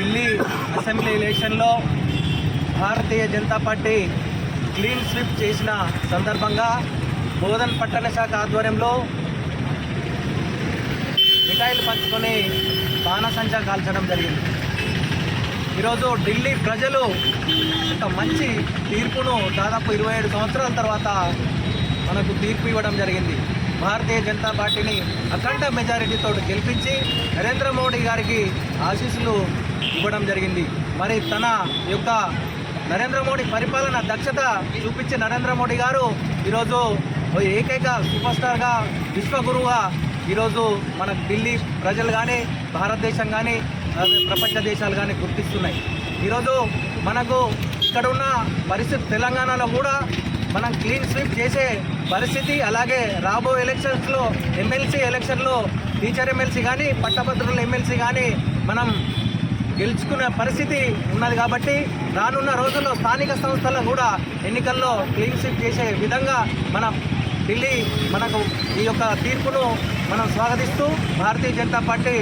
Delhi assembly ఎలక్షన్లో Bharatiya Janata Party clean sweep చేసిన సందర్భంగా బోధన్ పట్టణ శాఖ ఆధ్వర్యంలో మిఠాయిలు పంచుకొని బాణసంచా కాల్చడం జరిగింది. ఈరోజు ఢిల్లీ ప్రజలు ఒక మంచి తీర్పును దాదాపు ఇరవై ఏడు సంవత్సరాల తర్వాత మనకు తీర్పు ఇవ్వడం జరిగింది. భారతీయ జనతా పార్టీని అఖండ మెజారిటీతో గెలిపించి నరేంద్ర మోడీ గారికి ఆశీస్సులు ఇవ్వడం జరిగింది. మరి తన యొక్క నరేంద్ర మోడీ పరిపాలన దక్షత చూపించి నరేంద్ర మోడీ గారు ఈరోజు ఓ ఏకైక సూపర్ స్టార్గా విశ్వగురువుగా ఈరోజు మన ఢిల్లీ ప్రజలు కానీ భారతదేశం కానీ ప్రపంచ దేశాలు కానీ గుర్తిస్తున్నాయి. ఈరోజు మనకు ఇక్కడ ఉన్న పరిస్థితి తెలంగాణలో కూడా మనం క్లీన్ స్వీప్ చేసే పరిస్థితి అలాగే రాబో ఎలక్షన్స్లో ఎమ్మెల్సీ ఎలక్షన్లో టీచర్ ఎమ్మెల్సీ కానీ పట్టభద్రుల ఎమ్మెల్సీ కానీ మనం గెలుచుకునే పరిస్థితి ఉన్నది కాబట్టి రానున్న రోజుల్లో స్థానిక సంస్థల్లో కూడా ఎన్నికల్లో క్లీన్ స్వీప్ చేసే విధంగా మన ఢిల్లీ మనకు ఈ యొక్క తీర్పును మనం స్వాగతిస్తూ భారతీయ జనతా పార్టీ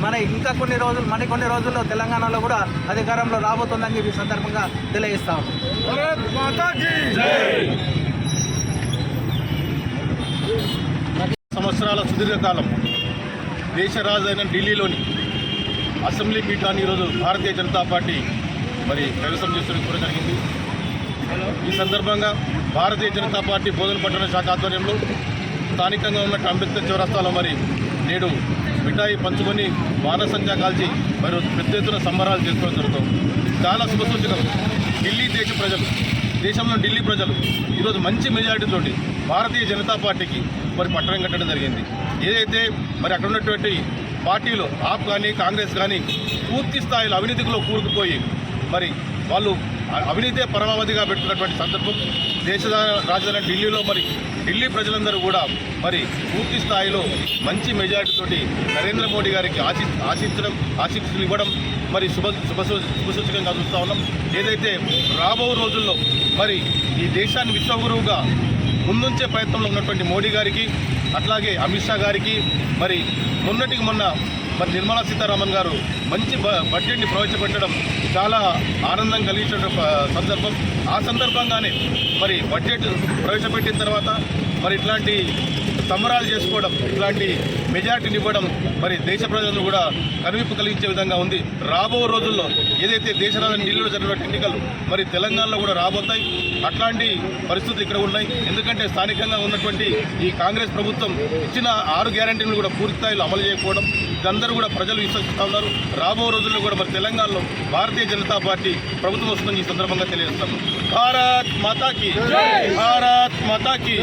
మన ఇంకా కొన్ని రోజులు మరి కొన్ని రోజుల్లో తెలంగాణలో కూడా అధికారంలో రాబోతుందని చెప్పి ఈ సందర్భంగా తెలియజేస్తాం సంవత్సరాల సుదీర్ఘకాలం దేశ రాజధాని ఢిల్లీలోని అసెంబ్లీ పీఠాన్ని ఈరోజు భారతీయ జనతా పార్టీ మరి కైవసం చేస్తున్న కూడా జరిగింది. ఈ సందర్భంగా భారతీయ జనతా పార్టీ బోధన పట్టణ శాఖ ఆధ్వర్యంలో స్థానికంగా ఉన్న అంబేద్కర్ చౌరస్తాలో మరి నేడు మిఠాయి పంచుకొని బాణసంచా కాల్చి మరి పెద్ద ఎత్తున సంబరాలు చేసుకోవడం జరుగుతుంది. చాలా శుభసూచకం. ఢిల్లీ దేశ ప్రజలు దేశంలో ఢిల్లీ ప్రజలు ఈరోజు మంచి మెజారిటీతోటి భారతీయ జనతా పార్టీకి మరి పట్టణం కట్టడం జరిగింది. ఏదైతే మరి అక్కడ ఉన్నటువంటి పార్టీలు ఆప్ కానీ కాంగ్రెస్ కానీ పూర్తి స్థాయిలో అవినీతిలో కూరుకుపోయి మరి వాళ్ళు అవినీతి అవినీతే పరమావధిగా పెట్టుకున్నటువంటి సందర్భం. దేశ రాజధాని ఢిల్లీలో మరి ఢిల్లీ ప్రజలందరూ కూడా మరి పూర్తి స్థాయిలో మంచి మెజారిటీతోటి నరేంద్ర మోడీ గారికి ఆశి ఆశించడం ఆశీస్సులు ఇవ్వడం మరి శుభ శుభ శుభసూచకంగా చూస్తూ ఉన్నాం. ఏదైతే రాబో రోజుల్లో మరి ఈ దేశాన్ని విశ్వగురువుగా ముందుంచే ప్రయత్నంలో ఉన్నటువంటి మోడీ గారికి అట్లాగే అమిత్ షా గారికి మరి మొన్నటికి మొన్న మరి నిర్మలా సీతారామన్ గారు మంచి బ- బడ్జెట్ని ప్రవేశపెట్టడం చాలా ఆనందం కలిగించిన సందర్భం. ఆ సందర్భంగానే మరి బడ్జెట్ ప్రవేశపెట్టిన తర్వాత మరి ఇట్లాంటి సంబరాలు చేసుకోవడం ఇట్లాంటి మెజార్టీని ఇవ్వడం మరి దేశ ప్రజలను కూడా కనువిప్పు కలిగించే విధంగా ఉంది. రాబో రోజుల్లో ఏదైతే దేశ రాజధాని ఢిల్లీలో జరిగిన ఎన్నికలు మరి తెలంగాణలో కూడా రాబోతాయి. అట్లాంటి పరిస్థితులు ఇక్కడ ఉన్నాయి. ఎందుకంటే స్థానికంగా ఉన్నటువంటి ఈ కాంగ్రెస్ ప్రభుత్వం ఇచ్చిన ఆరు గ్యారంటీలు కూడా పూర్తి స్థాయిలో అమలు చేయకపోవడం ఇదందరూ కూడా ప్రజలు విశ్వసిస్తూ ఉన్నారు. రాబో రోజుల్లో కూడా మరి తెలంగాణలో భారతీయ జనతా పార్టీ ప్రభుత్వం వస్తుందని ఈ సందర్భంగా తెలియజేస్తాము. భారత్ మాతాకి భారత్ మాతాకి.